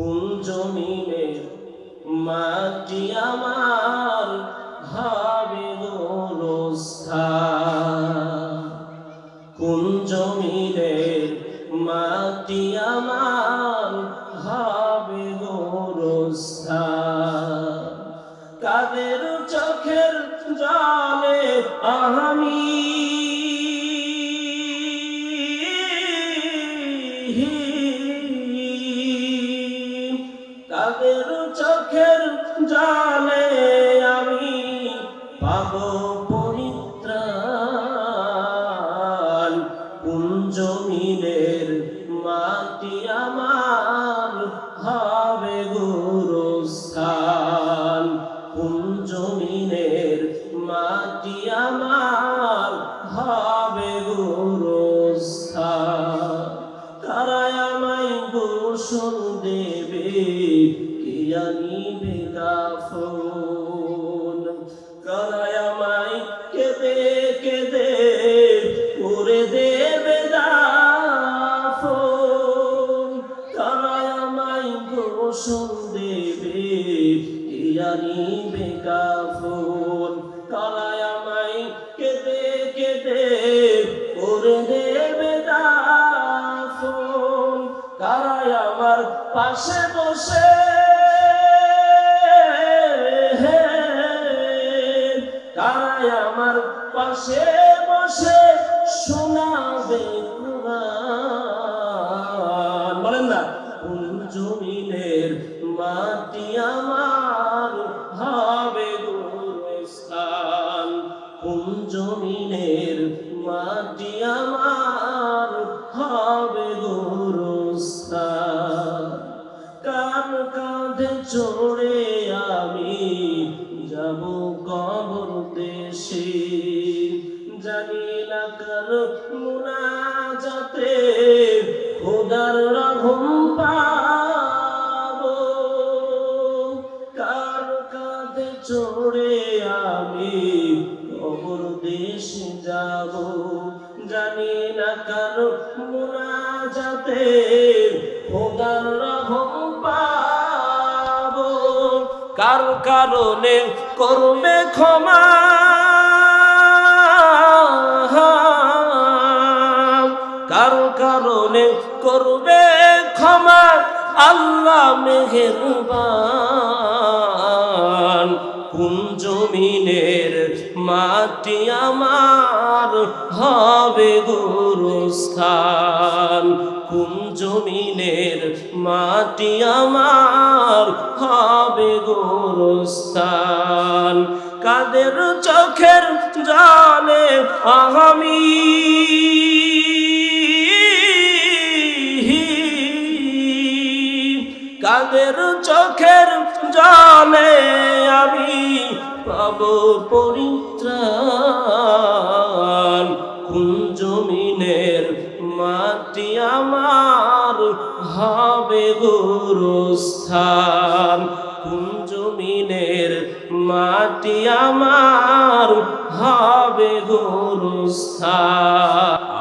কোন জমিনের মাটি আমার হবে কোন জমিনের মাটি আমার হবে কাদের চোখের জলে আমি কার কারণে করবে ক্ষমা? কার কারণে করবে ক্ষমা? আল্লাহ মেহেরবান। কোন জমিনের মাটি আমার হবে গুরুস্থান? কোন জমিনের মাটি আমার হবে গুরুস্থান। কাদের চোখের জানে আমি? কাদের চোখের জলে আমি? পাব পরিত্রাণ। গুরুস্থান কোন জমিনের মাটি আমার হবে গুরুস্থান।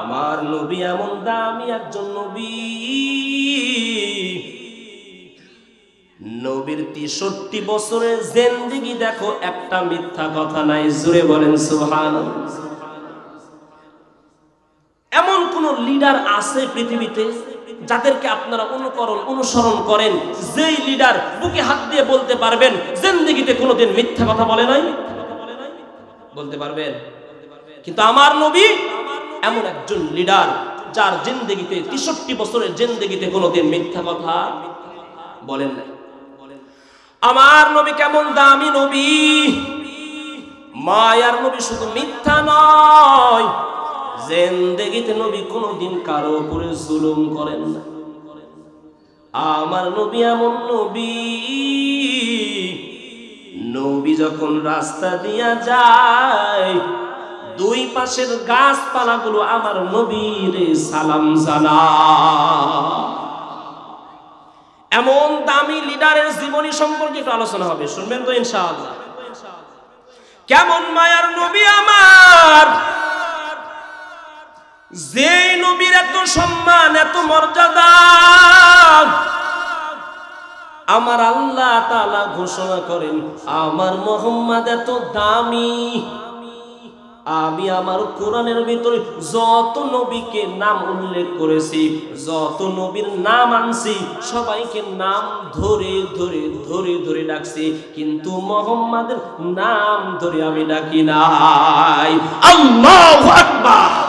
আমার নবী এমন দামি একজন নবী। নবীর তেষট্টি বছরের জেন্দিগি দেখো, একটা মিথ্যা কথা নাই জুড়ে বলেন সুহান এমন কোন লিডার আছে পৃথিবীতে? যাদেরকে আপনারা অনুকরণ, অনুসরণ করেন, যেই লিডার বুকে হাত দিয়ে বলতে পারবেন, জেন্দিগিতে কোনোদিন মিথ্যা কথা বলে নাই। বলতে পারবেন? কিন্তু আমার নবী এমন একজন লিডার যার জিন্দগিতে, তেষট্টি বছরের জিন্দগিতে কোনোদিন মিথ্যা কথা বলেন নাই। আমার নবী কেমন দামি নবী? মায়ার নবী শুধু মিথ্যা নয় জেন্দেগিতে নবী কোনোদিন কারও উপরে জুলুম করেন না। আমার নবী এমন নবী। নবী যখন রাস্তা দিয়া যায়, দুই পাশের গাছপালাগুলো আমার নবীর সালাম জানা এমন দামি লিডারের জীবনী সম্পর্কে একটু আলোচনা হবে, শুনবেন তো ইনশাআল্লাহ। কেমন মায়ার নবী আমার? যেই নবীর এত সম্মান, এত মর্যাদা। আমার আল্লাহ তাআলা ঘোষণা করেন, আমার মোহাম্মদ এত দামি। আমি আমার কোরআনের ভিতরে যত নবীকে নাম উল্লেখ করেছি, যত নবীর নাম আনছি, সবাইকে নাম ধরে ধরে ধরে ধরে ডাকছি। কিন্তু মোহাম্মদের নাম ধরে আমি ডাকি নাই। আল্লাহু আকবার!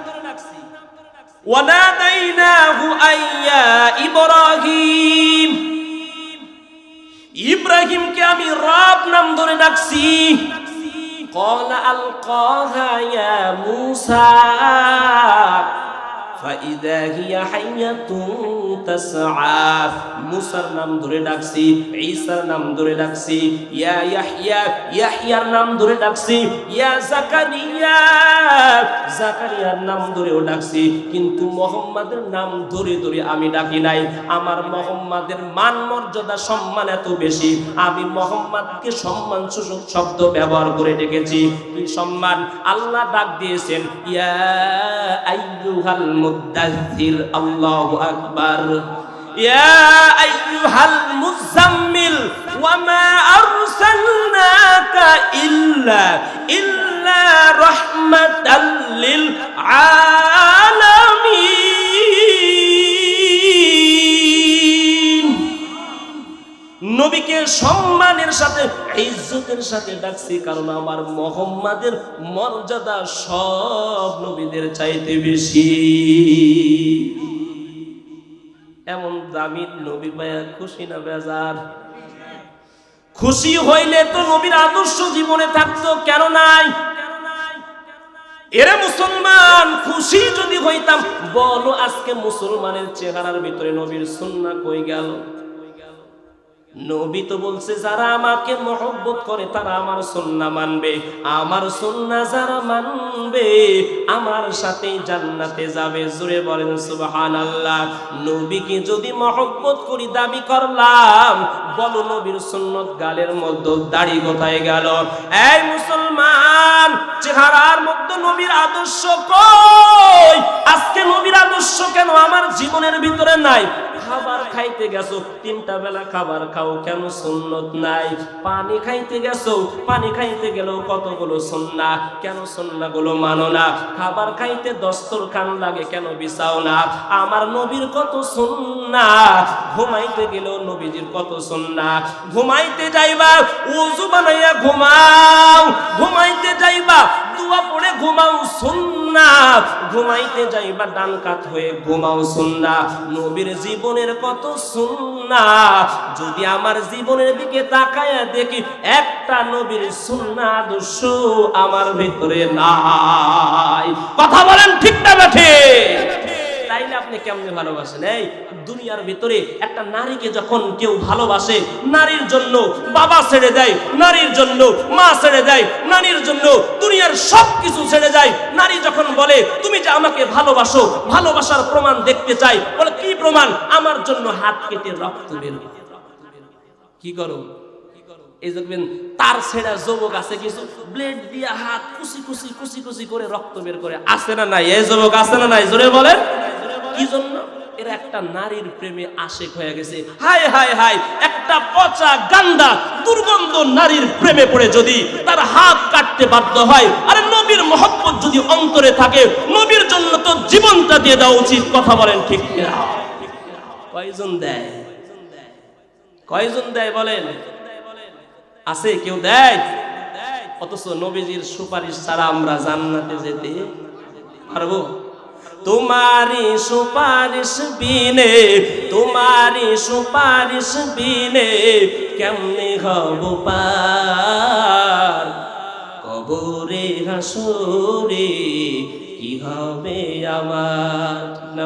وناديناه أن يا إبراهيم ইব্রাহিমকে আমি রব নাম ধরে ডাকছি قال ألقاها يا موسى ফাইদা হিয়া হাইয়াতুন কিন্তু মোহাম্মদের নাম ধরে ধরে আমি ডাকি নাই। আমার মোহাম্মদের মান মর্যাদা সম্মান এত বেশি, আমি মোহাম্মদকে সম্মান সূচক শব্দ ব্যবহার করে ডেকেছি। সম্মান? আল্লাহ ডাক দিয়েছেন, ইয়া المدثر الله أكبر. يا أيها المزمل وما أرسلناك إلا إلا رحمة للعالمين. নবীকে সম্মানের সাথে, ইজ্জতের সাথে ডাকছি, কারণ আমার মোহাম্মদের মর্যাদা সব নবীদের চাইতে বেশি। এমন দামি নবী পায়া খুশি না বেজার? খুশি হইলে তো নবীর আদর্শ জীবনে থাকতো, কেন নাই? এরে মুসলমান, খুশি যদি হইতাম, বলো আজকে মুসলমানের চেহারার ভিতরে নবীর সুন্না কই গেল? নবী তো বলছে, যারা আমাকে মহব্বত করে, তারা আমার সুন্না মানবে। আমার সুন্না যারা মানবে, আমার সাথে জান্নাতে যাবে। জুড়ে বলেন সুবহান আল্লাহ নবীকে যদি মহব্বত করি, দাবি করলাম, বলো নবীর সুন্নত গালের মধ্যে দাড়ি কোথায় গেল? এই মুসলমান, চেহারার মধ্যে নবীর আদর্শ কই? আজকে নবীর আদর্শ কেন আমার জীবনের ভিতরে নাই? খাবার খাইতে গেছো, তিনটা বেলা খাবার খাও, কেন সুন্নত নাই? পানি খাইতে গেছো, পানি খাইতে গেলেও কতগুলো সুন্না? কেন সুন্না গুলো মানো না? খাবার খাইতে দস্তর খান লাগে, কেন বিছাও না? আমার নবীর কত সুন্না? ঘুমাইতে গেলেও নবীজির কত সুন্না? ঘুমাইতে যাইবা, উজু বানাইয়া ঘুমাও। ঘুমাইতে যাইবা দুয়া পড়ে ঘুমাও সুন্না। ঘুমাইতে যাইবা ডান কাত হয়ে ঘুমাও সুন্না। নবীর জীবনের কত সুন্না। যদি আমার জীবনের দিকে তাকায়া দেখি, একটা নবীর সুন্না দুশো আমার ভিতরে নাই। কথা বলেন ঠিকটা না তাইলে আপনি কেমনে ভালোবাসেন? এই, দুনিয়ার ভিতরে একটা নারীকে যখন কেউ ভালোবাসে, নারীর জন্য বাবা ছেড়ে দেয়, নারীর জন্য মা ছেড়ে দেয়, নারীর জন্য দুনিয়ার সব কিছু ছেড়ে যায়। নারী যখন বলে, তুমি যে আমাকে ভালোবাসো, ভালোবাসার প্রমাণ দেখতে চাই, বলে, কি প্রমাণ? আমার জন্য হাত কেটে রক্ত বের কি করো? এই দেখবেন, তার ছেড়া যুবক আছে কিছু, ব্লেড দিয়ে হাত কুচি কুচি কুচি কুচি করে রক্ত বের করে। আছে না নাই? এই যুবক আছে না নাই? জোরে বলেন। কি জন্য এরা একটা নারীর প্রেমে আশেক হয়ে গেছে। হায় হায় হায়, একটা পচা গান্দা, দুর্গন্ধ নারীর প্রেমে পড়ে যদি তার হাত কাটতে বাধ্য হয়, আরে নবীর মহব্বত যদি অন্তরে থাকে, নবীর জন্য তো জীবনটা দিয়ে দেওয়া উচিত, কথা বলেন ঠিক কিনা? কয়জন দেয়? কয়জন দেয় বলেন? আছে কেউ দেয়? অথচ নবীজির সুপারিশ ছাড়া আমরা জান্নাতে যেতে পারব? তোমারি সুপারিশ বিনে তোমারি সুপারিশ বিনে কেমনে হব পার? কবরে হাসরে কি হবে আমার? না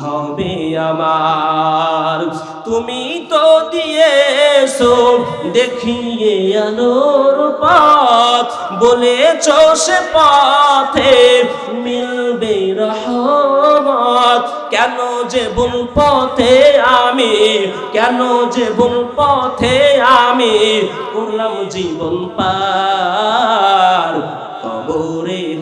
হবে আমার। তুমি তো দিয়েছ দেখিয়ে আলোর পথ, বলেছ সে পথে মিলবে রহমত। কেন যে ভুল পথে আমি, কেন যে ভুল পথে আমি করলাম জীবন পার, কবরে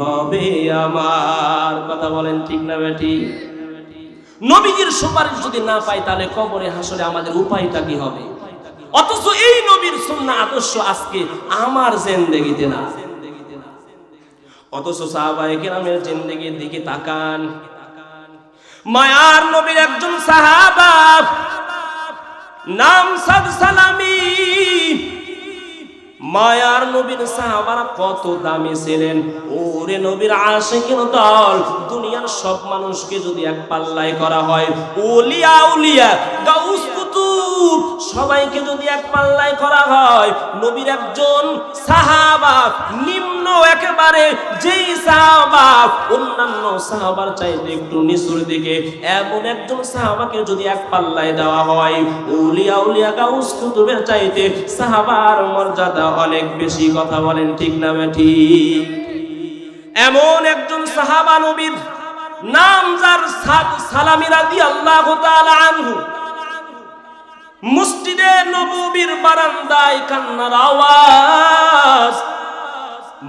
হবে আমার। কথা বলেন ঠিক না বেটি? নবীজির সুপারিশ যদি না পাই তাহলে কবরে হাসরে আমাদের উপায়টা কি হবে? অথচ এই নবীর সুন্না আদর্শ আজকে আমার জেন্দেগিতে না। অথচ সাহাবায়ে কেরামের জিন্দেগির দিকে তাকান। মায়ার নবীর একজন সাহাবা, নাম সাদ সালামি। মায়ার নবীর সাহাবারা কত দামি ছিলেন। ওরে নবীর আশিকের দল, দুনিয়ার সব মানুষকে যদি এক পাল্লায় করা হয়, ওলিয়া উলিয়া গাউস সবাইকে যদি এক পাল্লায় করা হয়, নবীর একজন সাহাবা, নিম্ন একেবারে যেই সাহাবা, অন্যান্য সাহাবার চাইতে একটু নিচুর দিকে, এমন একজন সাহাবাকে যদি এক পাল্লায় দেওয়া হয়, উলিয়া উলিয়া গাউস কুতুবের চাইতে সাহাবার মর্যাদা অনেক বেশি, কথা বলেন ঠিক না ঠিক? এমন একজন সাহাবা নবীর নাম যার সাদ সালামি রাদিয়াল্লাহু তাআলা আনহু। মসজিদে নববীর বারান্দায় কান্নার আওয়াজ।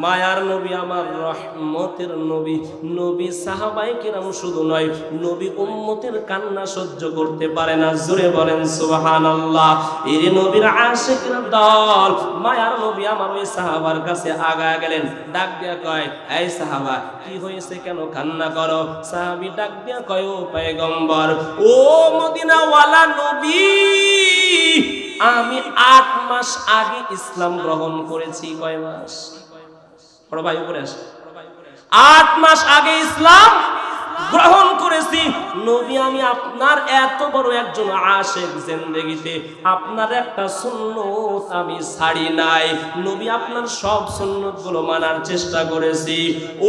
মায়ার নবী আমার রহমতের নবী। নবী সাহাবাই কিরাম শুধু নয়, নবী উম্মতের কান্না সহ্য করতে পারে না। জোরে বলেন, সুবহানাল্লাহ। এই নবীর আশিকরা দল। মায়ার নবী আমার ওই সাহাবার কাছে আগা গেলেন। ডাক দিয়া কয়, এই সাহাবা, কি হয়েছে কেন কান্না করো? সাহাবি ডাক দিয়া কয়, ও পয়গম্বর, ও মদিনাওয়ালা নবী আমি আট মাস আগে ইসলাম গ্রহণ করেছি। কয় মাস? ভাই উপরে আসে। আট মাস আগে ইসলাম গ্রহণ করেছি। নবী, আমি আপনার এত বড় একজন আশেক জিন্দেগিতে। আপনার একটা সুন্নত আমি ছাড়ি নাই। নবী, আপনার সব সুন্নতগুলো মানার চেষ্টা করেছি।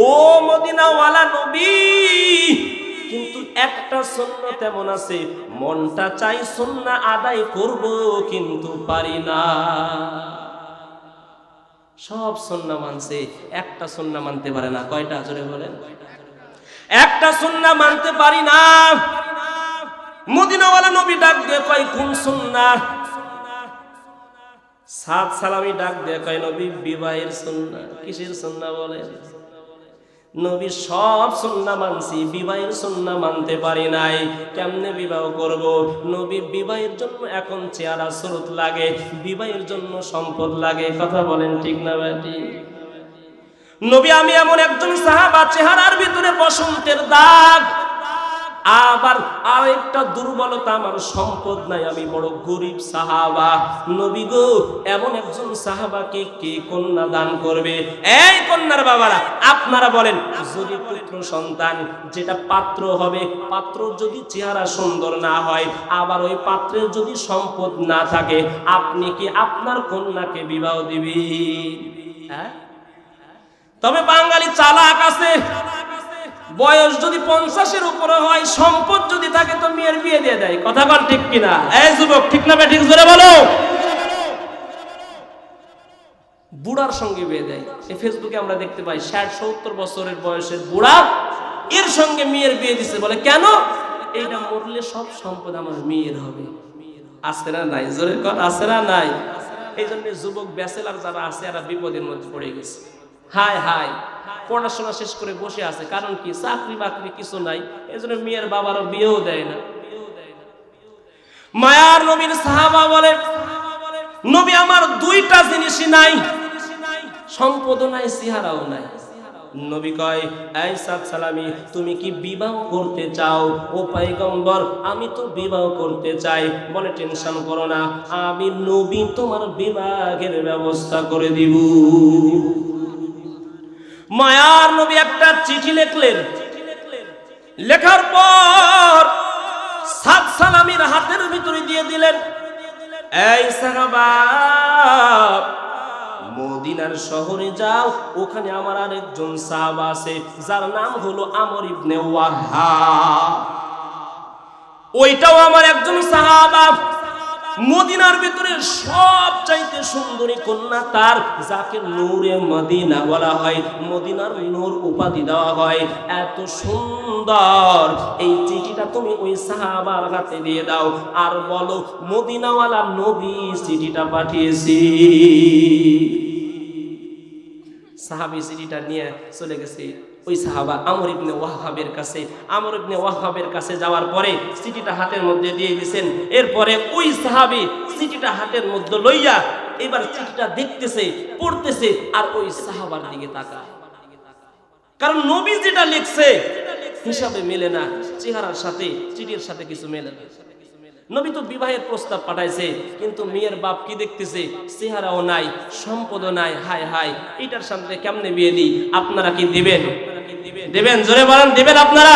ও মদিনাওয়ালা নবী, কিন্তু একটা সুন্নত এমন আছে, মনটা চাই সুন্না আদায় করব, কিন্তু পারি না। সব সন্না মানছে, একটা সন্না মানতে পারে না। কয়টা জোরে বলেন? একটা সন্না মানতে পারি না। মদিনাওয়ালা নবী ডাক দিয়ে, কয়, কোন সন্না সাত সালামি ডাক দিয়ে, কয়, নবী, বিবাহের সন্না কিসের সন্না বলেন? নবী সব সন্না মানছি, বিবাহের সন্না মানতে পারি নাই। কেমনে বিবাহ করব? নবী বিবাহের জন্য এখন চেহারা স্রোত লাগে, বিবাহের জন্য সম্পদ লাগে, কথা বলেন ঠিক না ব্যাটি? নবী আমি এমন একজন সাহাবা, চেহারার ভিতরে বসন্তের দাগ আবার আরেকটা দুর্বলতা, আমার সম্পদ নাই, আমি বড় গরিব সাহাবা। নবী গো, এমন একজন সাহাবাকে কে কন্যা দান করবে? এই কন্যার বাবারা, আপনারা বলেন, যদি পুত্র সন্তান যেটা পাত্র হবে, পাত্র যদি চেহারা সুন্দর না হয়, আবার ওই পাত্রের যদি সম্পদ না থাকে, আপনি কি আপনার কন্যাকে বিবাহ দিবি হ্যাঁ? তবে বাঙালি চালাক আছে। বয়স যদি পঞ্চাশের উপরে হয়, সম্পদ যদি থাকে তো মেয়ের বিয়ে দিয়ে দেয়। কথা বল ঠিক কিনা? এই যুবক, ঠিক না ঠিক জোরে বলো। বুড়ার সঙ্গে বিয়ে দেয়। এই ফেসবুকে আমরা দেখতে পাই, ষাট সত্তর বছরের বয়সের বুড়া এর সঙ্গে মেয়ের বিয়ে দিছে। বলে, কেন? এইটা মরলে সব সম্পদ আমার মেয়ের হবে। আছে না নাই? জোরে কর আছে না নাই? এই জন্য যুবক ব্যাচেলার যারা আছে, এরা বিপদের মধ্যে পড়ে গেছে। হাই হাই পড়াশোনা শেষ করে বসে আছে, কারণ কি? চাকরি বাকরি কিছু নাই এই জন্য মেয়ের বাবারও বিয়েও দেয় না। মায়ার নবীর সাহাবা বলে নবী আমার দুইটা জিনিসই নাই সম্পদও নাই সিহারাও নাই। নবী কয়, এই সাত সালামি, তুমি কি বিবাহ করতে চাও? ও পাইগম্বর আমি তো বিবাহ করতে চাই বলে টেনশন করো না, আমি নবী তোমার বিবাহের ব্যবস্থা করে দিব। মায়ার নবী একটা চিঠি লিখলেন। লেখার পর সাত সালামির হাতের ভিতরে দিয়ে দিলেন, এই সাহাবা, মদিনার শহরে যাও, ওখানে আমার আরেকজন সাহাবা আছে, যার নাম হলো আমর ইবনে ওয়াহা ওইটাও আমার একজন সাহাবা। মদিনার ভিতরে সব চাইতে সুন্দরী কন্যা তার, যাকে নূরে মদিনা বলা হয়। মদিনার নূর উপাধি দেওয়া হয়। এত সুন্দর। এই চিঠিটা তুমি ওই সাহাবার হাতে দিয়ে দাও। আর বলো, মদিনাওয়ালা নবী চিঠিটা পাঠিয়েছি। সাহাবি চিঠিটা নিয়ে চলে গেছে। ওই সাহাবা আমর ইবনে ওয়াহাবের কাছে, আমর ইবনে ওয়াহাবের কাছে যাওয়ার পরে চিঠিটা হাতের মধ্যে দিয়ে দিয়েছেন এরপরে ওই সাহাবি চিঠিটা হাতের মধ্যে লইয়া এবার চিঠিটা দেখতেছে, পড়তেছে আর ওই সাহাবার দিকে তাকায়। কারণ নবী যেটা লিখছে, হিসাবে মেলে না, চেহারার সাথে, চিঠির সাথে কিছু মেলে না। নবী তো বিবাহের প্রস্তাব পাঠাইছে, কিন্তু মেয়ের বাপ কি দেখতেছে? চেহারাও নাই, সম্পদও নাই, হায় হায়, এটার সামনে কেমনে বিয়ে দিই? আপনারা কি দিবেন? দেবেন, জোরে বলেন, দেবেন আপনারা?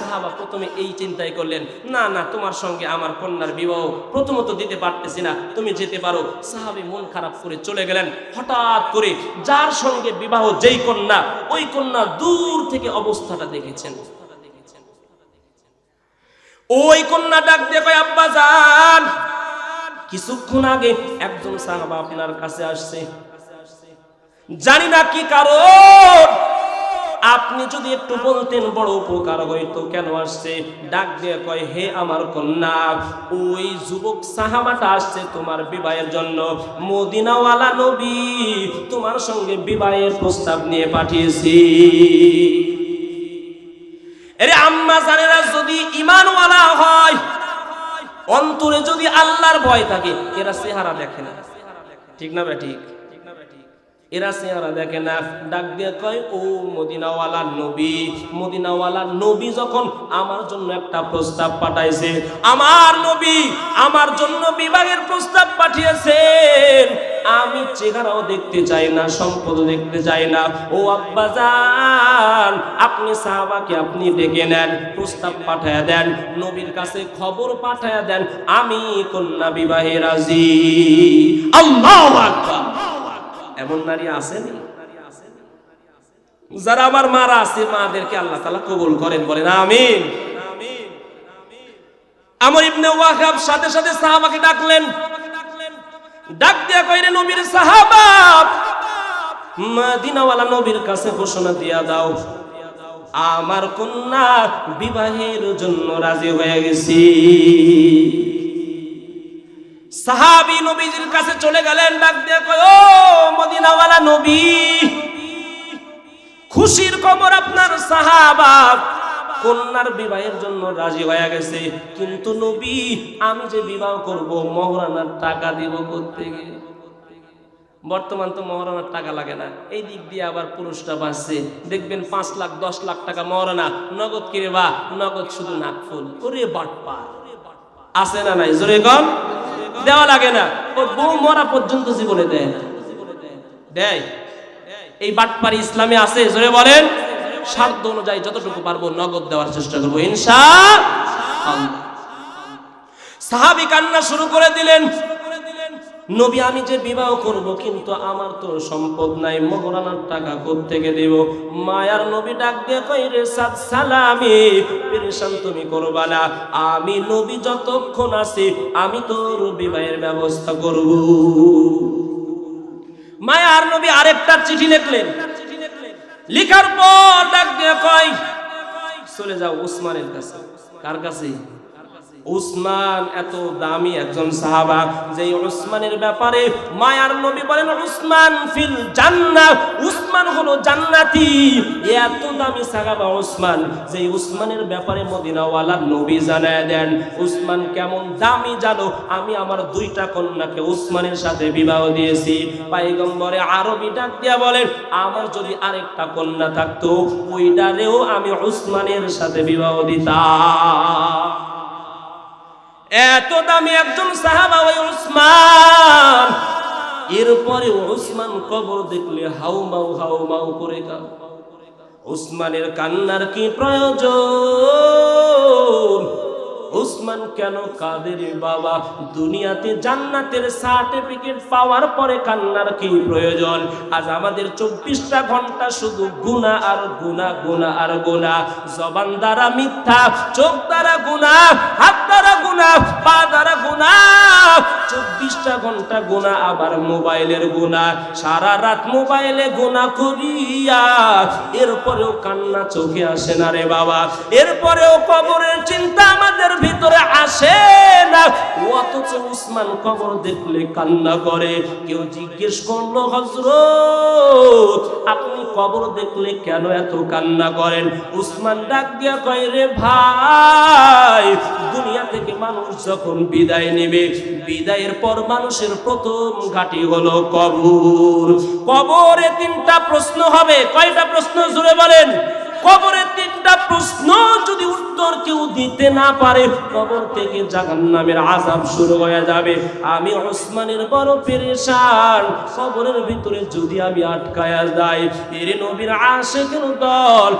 সাহাবা, প্রথমে এই চিন্তাই করলেন, না না, তোমার সঙ্গে আমার কন্যার বিবাহ প্রথমত দিতে পারতেছি না, তুমি যেতে পারো। মন খারাপ করে চলে গেলেন। হঠাৎ করে যার সঙ্গে বিবাহ যেই কন্যা, ওই দূর থেকে অবস্থাটা দেখেছেন। ওই কন্যা কিছুক্ষণ আগে একজন সাহাবা আপনার কাছে আসছে। জানি না কি কারণ আপনি যদি একটু বলতেন, বড় উপকার হইতো। কেন আসছে? ডাক দিয়ে কয়, হে আমার কন্যা, ওই যুবক সাহাবাটা আসছে তোমার বিবাহের জন্য। মদিনাওয়ালা নবী তোমার সঙ্গে বিবাহের প্রস্তাব নিয়ে পাঠিয়েছি। এরে আম্মা জানেরা, যদি ইমানওয়ালা হয়, অন্তরে যদি আল্লাহর ভয় থাকে, এরা চেহারা দেখে না। ঠিক না বে ঠিক? এরা চেহারা দেখে না, ডাক দিয়ে কয়, ও মদিনাওয়ালা নবী মদিনাওয়ালা নবী যখন আমার জন্য একটা প্রস্তাব পাঠাইছে, আমার নবী আমার জন্য বিবাহের প্রস্তাব পাঠিয়েছেন। আমি চেহারাও দেখতে চাই না সম্পদ দেখতে চাই না। ও আব্বা যান আপনি সাহাবাকে আপনি ডেকে নেন, প্রস্তাব পাঠায়া দেন, নবীর কাছে খবর পাঠায়া দেন, আমি কন্যা বিবাহে রাজি। আল্লাহু আকবার। এমন নারী আছেন যারা আমার মারা আছে, মাদেরকে আল্লাহ তালা কবুল করেন, বলেন আমিন। আমর ইবনে ওয়াহাব সাথে সাথে সাহাবাকে ডাকলেন। ডাক দিয়া কইরে, নবীর সাহাবা, মদিনাওয়ালা নবীর কাছে ঘোষণা দিয়া দাও। আমার কন্যা বিবাহের জন্য রাজি হয়ে গেছি। সাহাবি নবীজির কাছে চলে গেলেন, ডাক দিয়ে কয়, ও মদিনাওয়ালা নবী, খুশির খবর আপনার সাহাবা কন্যার বিবাহের জন্য রাজি হয়ে গেছে। কিন্তু নবী, আমি যে বিবাহ করব, মহারানার টাকা দিব করতে গিয়ে বর্তমান তো মহারানার টাকা লাগে না। এই দিক দিয়ে আবার পুরুষটা বাঁচছে। দেখবেন পাঁচ লাখ, দশ লাখ টাকা মহারানা, নগদ কিরে বা, নগদ শুধু নাকফুল ওরে বাটপা আছে না নাই? জোরে কম দেওয়া লাগে না। ও বউ মরা পর্যন্ত জীবনে দেয় না। দেয়। এই বাটপারি ইসলামে আছে, জোরে বলেন। সাধ্য অনুযায়ী যতটুকু পারব নগদ দেওয়ার চেষ্টা করব, ইনশা সাহাবি কান্না শুরু করে দিলেন। নবী, আমি যে বিবাহ করব, কিন্তু আমার তো সম্পদ নাই, মহরানার টাকা থেকে দেব? মায়ার নবী ডাক দিয়ে কই রে সাদ সালামি, পেরেশান তুমি করবা না। আমি নবী যতক্ষণ আছি, আমি তোর বিবাহের ব্যবস্থা করব। মায়ার নবী আরেকটা চিঠি লিখলেন। লিখার পর ডাক দিয়ে কয়, চলে যাও উসমানের কাছে। কার কাছে? উসমান এত দামি একজন সাহাবা যে উসমানের ব্যাপারে মায়ার নবী বলেন, উসমান ফিল জান্নাত উসমান হলো জান্নাতি। এত দামি সাহাবা উসমান যে উসমানের ব্যাপারে মদিনাওয়ালা নবী জানায় দেন, উসমান কেমন দামি জানো, আমি আমার দুইটা কন্যাকে উসমানের সাথে বিবাহ দিয়েছি। পাইগম্বরে আরবি ডাক দিয়া বলেন আমার যদি আরেকটা কন্যা থাকতো, ওইটারেও আমি উসমানের সাথে বিবাহ দিতাম। এত দামি একজন সাহাবা ওই উসমান। এরপরে উসমান কবর দেখলে হাউ মাউ হাউ মাউ করে কান উসমানের কান্নার কি প্রয়োজন? উসমান কেন কাদের বাবা? দুনিয়াতে জান্নাতের সার্টিফিকেট পাওয়ার পরে কান্নার কি প্রয়োজন? আজ আমাদের চব্বিশটা ঘণ্টা শুধু গুণা আর গুণা গুণা আর গুণা। জবান দ্বারা মিথ্যা, চোখ দ্বারা গুণা দ্বারা গুণা পা দ্বারা গুণা। চব্বিশটা ঘণ্টা গুণা আবার মোবাইলের গুণা। সারা রাত মোবাইলে গুণা করিয়া এরপরেও কান্না চোখে আসে না রে বাবা। এরপরেও কবরের চিন্তা আমাদের ভিতরে আসে না। অথচ উসমান কবর দেখলে কান্না করে। কেউ জিজ্ঞেস করল হজরত আপনি কবর দেখলে কেন এত কান্না করেন? উসমান ডাক দিয়া কয়, রে ভাই, দুনিয়া থেকে মানুষ যখন বিদায় নেবে, বিদায়ের পর মানুষের প্রথম ঘাটি হলো কবর। কবরে তিনটা প্রশ্ন হবে। কয়টা প্রশ্ন? জুড়ে বলেন। কবরে তিনটা প্রশ্ন যদি উত্তর কেউ দিতে না পারে, কবর থেকে জাহান্নামের আযাব শুরু হয়ে যাবে। আমি ওসমানের বড় পেরেশান। কবরের ভিতরে যদি আমি আটকায়া যাই, এর নবীর আশেকের দল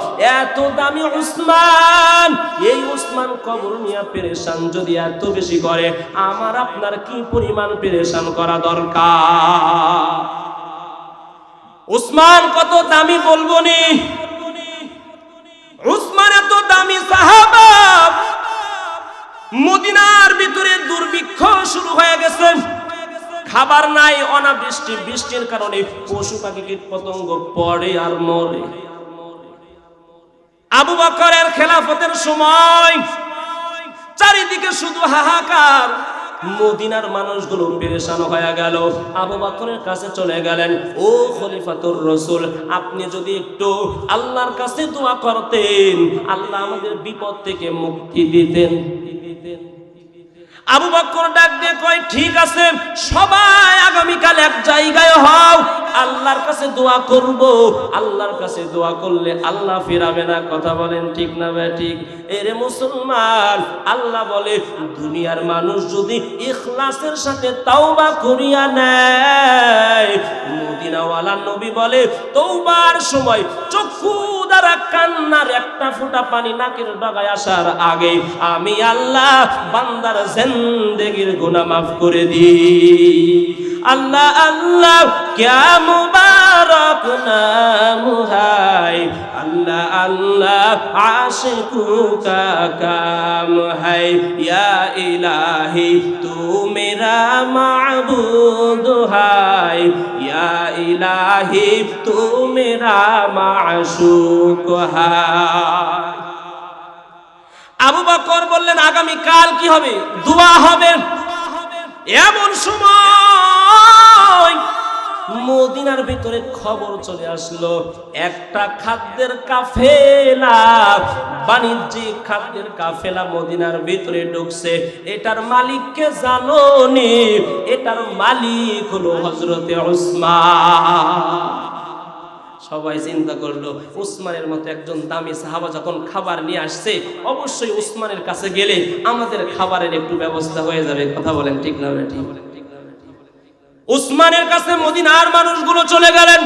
এত দামি ওসমান। এই ওসমান কবর নিয়ে পেরেশান যদি এত বেশি করে, আমার আপনার কি পরিমাণ পেরেশান করা দরকার? উসমান কত দামি বলব নি? উসমান এত দামি সাহাবা। মদিনার ভিতরে দুর্ভিক্ষ শুরু হয়ে গেছে। খাবার নাই, অনাবৃষ্টি, বৃষ্টির কারণে পশু পাখি কীট পতঙ্গ পড়ে আর মরে। আবু বকরের খেলাফতের সময় চারিদিকে শুধু হাহাকার। মদিনার মানুষগুলো পেরেশান হয়ে গেল। আবু বাকরের কাছে চলে গেলেন, ও খলিফাতুর রসুল, আপনি যদি একটু আল্লাহর কাছে দোয়া করতেন, আল্লাহ আমাদের বিপদ থেকে মুক্তি দিতেন। আবু বকর ডাক দিয়ে কয়, ঠিক আছে, সবাই আগামীকাল এক জায়গায় হও, আল্লাহর কাছে দোয়া করব। আল্লাহর কাছে দোয়া করলে আল্লাহ ফিরাবে না, কথা বলেন ঠিক না ভাই, ঠিক। এরে মুসলমান, আল্লাহ বলে, দুনিয়ার মানুষ যদি ইখলাসের সাথে তাওবা করিয়া নেয়, মদিনাওয়ালা নবী বলে তৌবার সময় চক্ষু দ্বারা কান্নার একটা ফোঁটা পানি নাকের ডগায় আসার আগে আমি আল্লাহ বান্দার জিন্দেগির গুনাহ মাফ করে দিই। আল্লাহ আল্লাহ, ক্যা মুবারক নাম হাই আল্লাহ আল্লাহ আশিকু কা কাম হাই ইয়া ইলাহি, তু মেরা মাবুদ হাই ইলাহি তু আবু বকর বললেন আগামী কাল কি হবে। দুয়া হবে। এমন সময় মদিনার ভিতরে খবর চলে আসলো, একটা খাদ্যের কাফেলা, বাণিজ্যিক খাদ্যের কাফেলা মদিনার ভিতরে ঢুকছে। এটার মালিককে জানো নি? এটার মালিক হলো হজরতে ওসমান। সবাই চিন্তা করল উসমানের মতো একজন দামি সাহাবা যখন খাবার নিয়ে আসছে, অবশ্যই উসমানের কাছে গেলে আমাদের খাবারের একটু ব্যবস্থা হয়ে যাবে, কথা বলেন ঠিক না বেটি? উসমানের কাছে মদিনার মানুষগুলো চলে গেলেন।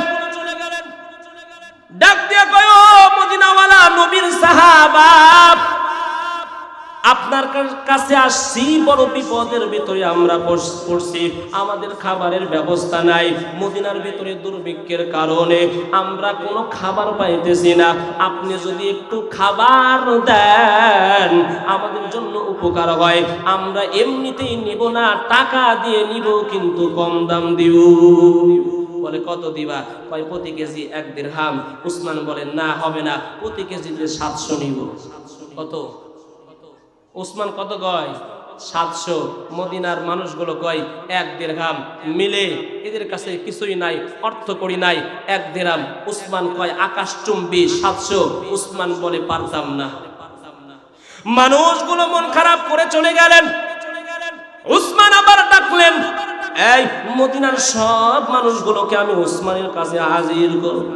ডাক দিয়ে কয় "ও মদিনাওয়ালা নবীর সাহাবা আপনার কাছে আসছি, বড় বিপদের ভিতরে আমরা পড়ছি। আমাদের খাবারের ব্যবস্থা নাই, মদিনার ভিতরে দুর্ভিক্ষের কারণে আমরা কোনো খাবার পাইতেছি না। আপনি যদি একটু খাবার দেন, আমাদের জন্য উপকার হয়। আমরা এমনিতেই নিব না, টাকা দিয়ে নিব, কিন্তু কম দাম দিব বলে, কত দিবা? কয়, প্রতি কেজি এক দেড়হাম। উসমান বলেন, না, হবে না। প্রতি কেজিতে সাতশো নিব। কত? উসমান কত কয়? সাতশো। মদিনার মানুষগুলো কয়, এক দেড়হাম মিলে। এদের কাছে কিছুই নাই, অর্থ করি নাই, এক দেড়াম উসমান কয়, আকাশ চুম্বি, সাতশো। উসমান বলে, পারতাম না। মানুষগুলো মন খারাপ করে চলে গেলেন। উসমান আবার ডাকলেন, এই মদিনার সব মানুষগুলোকে আমি উসমানের কাছে হাজির করব।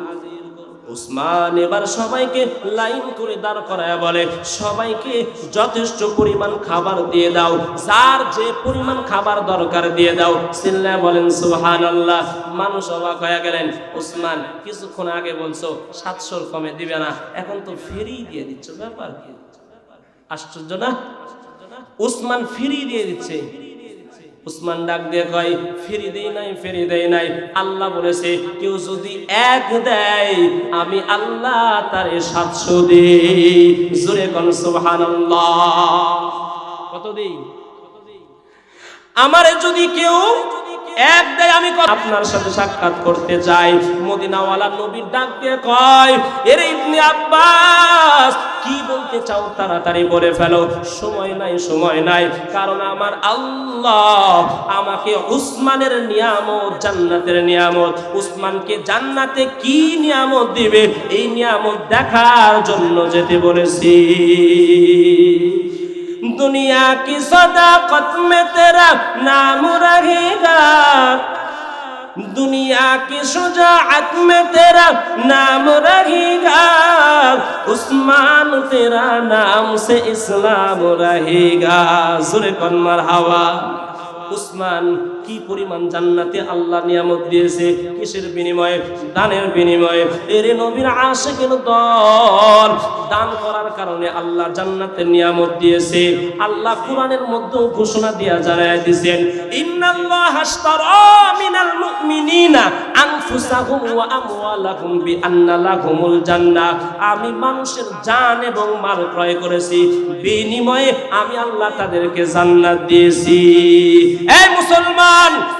উসমান এবার সবাইকে লাইন করে দাঁড় করায় বলে, সবাইকে যথেষ্ট পরিমাণ খাবার দিয়ে দাও, যার যে পরিমাণ খাবার দরকার দিয়ে দাও। সিল্লা বলেন সুহান আল্লাহ মানুষ অবাক হয়ে গেলেন উসমান কিছুক্ষণ আগে বলছো সাতশোর কমে দিবে না, এখন তো ফেরি দিয়ে দিচ্ছ, ব্যাপার কি? আশ্চর্য না? উসমান ফিরি দিয়ে দিচ্ছে। উসমান ডাক দিয়ে কয়, ফিরি দেই নাই, ফিরি দেই নাই। আল্লাহ বলেছে, কেউ যদি এক দেয়, আমি আল্লাহ তার সাতশো দিই। জোরে কন, সুবহানাল্লাহ। কত দিই? আমারে যদি কেউ এক আমি আপনার সাথে সাক্ষাৎ করতে চাই মদিনাওয়ালা নবীর ডাক দিয়ে কয়, এর ইবনে আব্বাস, কি বলতে চাও তাড়াতাড়ি বলে ফেলো। সময় নাই সময় নাই। কারণ আমার আল্লাহ আমাকে উসমানের নিয়ামত, জান্নাতের নিয়ামত। উসমানকে জান্নাতে কি নিয়ামত দিবে? এই নিয়ামত দেখার জন্য যেতে বলেছি। दुनिया की सदाकत में तेरा नाम रहेगा दुनिया की शुजात में तेरा नाम रहेगा उस्मान तेरा नाम से इस्लाम रहेगा सुरकन मरहवा उस्मान কি পরিমাণ জান্নাতে আল্লাহ নিয়ামত দিয়েছে? কিসের বিনিময়ে? দানের বিনিময়ে। এরে নবীর আশেকের দল। দান করার কারণে আল্লাহ জান্নাতের নিয়ামত দিয়েছে। আল্লাহ কোরআনের মধ্যে ঘোষণা দিয়া জানায় দিয়েছেন ইন্নাল্লাহ আশতারা মিনাল মুমিনিনা আনফুসাহুম ওয়া আমওয়ালাহুম বিআন্না লাহুমুল জান্নাহ আমি মানুষের জান এবং মাল ক্রয় করেছি। বিনিময়ে আমি আল্লাহ তাদেরকে জান্নাত দিয়েছি। এই মুসলমান! কোরআন